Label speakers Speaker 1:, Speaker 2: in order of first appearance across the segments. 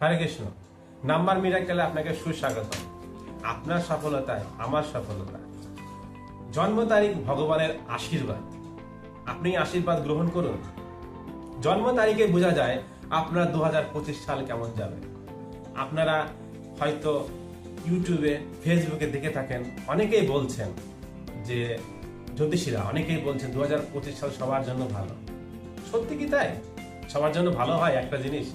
Speaker 1: হরে Krishna. Number মিরাকেলে আপনাকে সুস্বাগত আপনার সফলতায়, আমার সফলতা জন্ম তারিখ ভগবানের আশীর্বাদ। আপনি আশীর্বাদ গ্রহণ করুন। জন্ম তারিখে বোঝা যায় আপনার দু হাজার পঁচিশ সাল কেমন যাবে। আপনারা হয়তো ইউটিউবে, ফেসবুকে দেখে থাকেন, অনেকেই বলছেন যে জ্যোতিষীরা অনেকেই বলছেন দু হাজার পঁচিশ সাল সবার জন্য ভালো। সত্যি কি তাই? সবার জন্য ভালো হয় একটা জিনিস?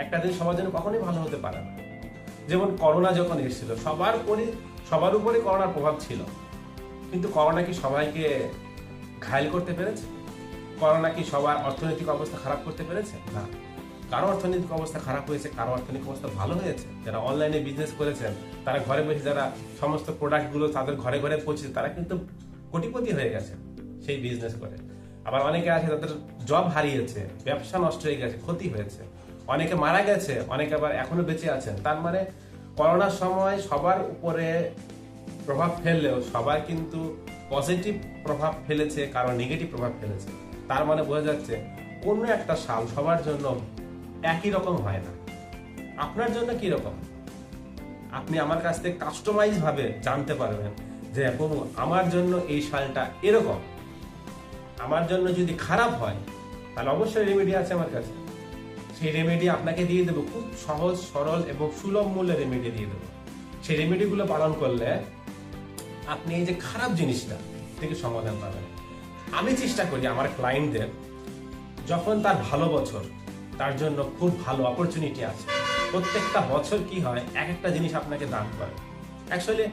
Speaker 1: একটা দিন সবার জন্য কখনোই ভালো হতে পারে না। যেমন করোনা যখন এসেছিল সবার উপরে সবার উপরে করোনার প্রভাব ছিল। কিন্তু করোনা কি সবাইকে ঘায়ল করতে পেরেছে? করোনা কি সবার অর্থনৈতিক অবস্থা খারাপ করতে পেরেছে? না। কারও অর্থনৈতিক অবস্থা খারাপ হয়েছে কারও অর্থনৈতিক অবস্থা ভালো হয়েছে। যারা অনলাইনে বিজনেস করেছেন তারা ঘরে বসে যারা সমস্ত প্রোডাক্টগুলো তাদের ঘরে ঘরে পৌঁছেছে তারা কিন্তু কোটিপতি হয়ে গেছে সেই বিজনেস করে। আবার অনেকে আছে তাদের জব হারিয়েছে ব্যবসা নষ্ট হয়ে গেছে ক্ষতি হয়েছে। অনেকে মারা গেছে, অনেকে আবার এখনও বেঁচে আছেন। তার মানে করোনার সময় সবার উপরে প্রভাব ফেললেও সবার কিন্তু পজিটিভ প্রভাব ফেলেছে, কারও নেগেটিভ প্রভাব ফেলেছে। তার মানে বোঝা যাচ্ছে অন্য একটা সাল সবার জন্য একই রকম হয় না। আপনার জন্য কি রকম? আপনি আমার কাছ থেকে কাস্টমাইজ ভাবে জানতে পারবেন যে, প্রভু, আমার জন্য এই সালটা এরকম। আমার জন্য যদি খারাপ হয়, তাহলে অবশ্যই রেমেডি আছে আমার কাছে। সেই রেমেডি আপনাকে দিয়ে দেবো। খুব সহজ, সরল এবং সুলভ মূল্যে রেমেডি দিয়ে দেবো। সেই রেমেডিগুলো পালন করলে আপনি এই যে খারাপ জিনিসটা থেকে সমাধান পাবেন। আমি চেষ্টা করি আমার ক্লায়েন্টদের যখন তার ভালো বছর, তার জন্য খুব ভালো অপরচুনিটি আছে। প্রত্যেকটা বছর কি হয়, এক একটা জিনিস আপনাকে দান করে। অ্যাকচুয়ালি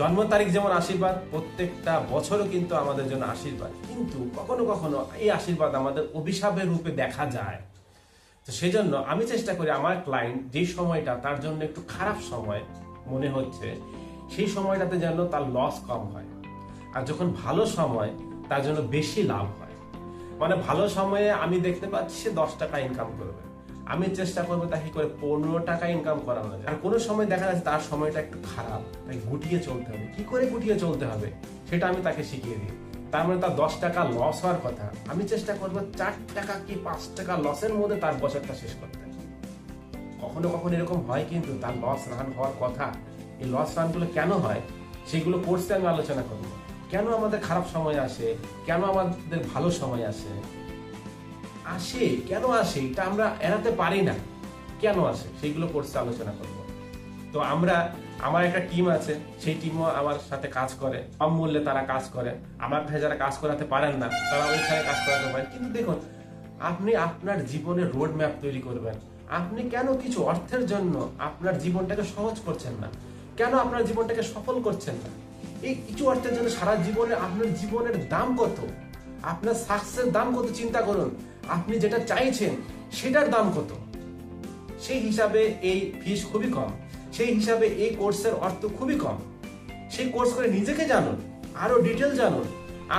Speaker 1: জন্ম তারিখ যেমন আশীর্বাদ, প্রত্যেকটা বছরও কিন্তু আমাদের জন্য আশীর্বাদ। কিন্তু কখনো কখনো এই আশীর্বাদ আমাদের অভিশাপের রূপে দেখা যায়। তো সেই জন্য আমি চেষ্টা করি আমার ক্লায়েন্ট যে সময়টা তার জন্য একটু খারাপ সময় মনে হচ্ছে, সেই সময়টাতে যেন তার লস কম হয়। আর যখন ভালো সময়, তার জন্য বেশি লাভ হয়। মানে ভালো সময়ে আমি দেখতে পাচ্ছি সে দশ টাকা ইনকাম করবে। আমি চেষ্টা করব তাকে করে পনেরো টাকা ইনকাম করানো যায় আর কোনো সময় দেখা যাচ্ছে তার সময়টা একটু খারাপ, তাই গুটিয়ে চলতে হবে। কি করে গুটিয়ে চলতে হবে? সেটা আমি তাকে শিখিয়ে দিই। তার মানে তার দশ টাকা লস হওয়ার কথা। আমি চেষ্টা করব চার টাকা কি পাঁচ টাকা লসের মধ্যে তার বছরটা শেষ করতে। কখনো কখনো এরকম হয় কিন্তু তার লস রান হওয়ার কথা, এই লস রানগুলো কেন হয়, সেগুলো কোর্সে আমি আলোচনা করব। কেন আমাদের খারাপ সময় আসে? কেন আমাদের ভালো সময় আসে? আসে, কেন আসে? এটা আমরা এড়াতে পারি না। কেন আসে? সেইগুলো কোর্সে আলোচনা করব। তো আমরা, আমার একটা টিম আছে, সেই টিমও আমার সাথে কাজ করে। কম মূল্যে তারা কাজ করে। আমার কাছে যারা কাজ করাতে পারেন না, তারা ওইখানে কাজ করাতে পারেন। কিন্তু দেখুন, আপনি আপনার জীবনের রোড ম্যাপ তৈরি করবেন। আপনি কেন কিছু অর্থের জন্য আপনার জীবনটাকে সহজ করছেন না? কেন আপনার জীবনটাকে সফল করছেন না? এই কিছু অর্থের জন্য সারা জীবনে আপনার জীবনের দাম কত? আপনার সাকসেস দাম কত চিন্তা করুন। আপনি যেটা চাইছেন, সেটার দাম কত? সেই হিসাবে এই ফিস খুবই কম। সেই হিসাবে এই কোর্সের অর্থ খুবই কম। সেই কোর্স করে নিজেকে জানুন, আরও ডিটেল জানুন।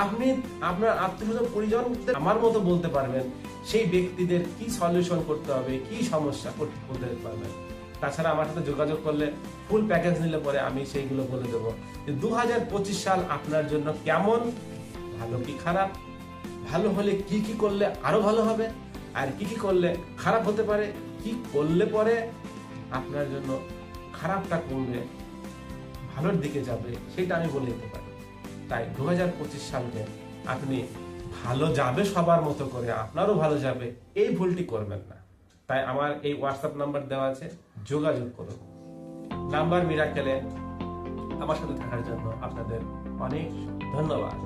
Speaker 1: আপনি আপনার আত্মীয় পরিজন আমার মতো বলতে পারবেন সেই ব্যক্তিদের কি সলিউশন করতে হবে, কি সমস্যা করতে পারবেন। তাছাড়া আমার সাথে যোগাযোগ করলে ফুল প্যাকেজ নিলে পরে আমি সেইগুলো বলে দেবো। যে দু হাজার পঁচিশ সাল আপনার জন্য কেমন, ভালো কি খারাপ, ভালো হলে কি কি করলে আরও ভালো হবে, আর কি কি করলে খারাপ হতে পারে, কি করলে পরে আপনার জন্য খারাপটা কমবে ভালোর দিকে যাবে, সেটা আমি বলে দিতে পারি। তাই দু সালকে আপনি ভালো যাবে সবার মতো করে, আপনারও ভালো যাবে, এই ভুলটি করবেন না। তাই আমার এই হোয়াটসঅ্যাপ নাম্বার দেওয়া আছে, যোগাযোগ করুন। নাম্বার মিরাকেলে আমার সাথে থাকার জন্য আপনাদের অনেক ধন্যবাদ।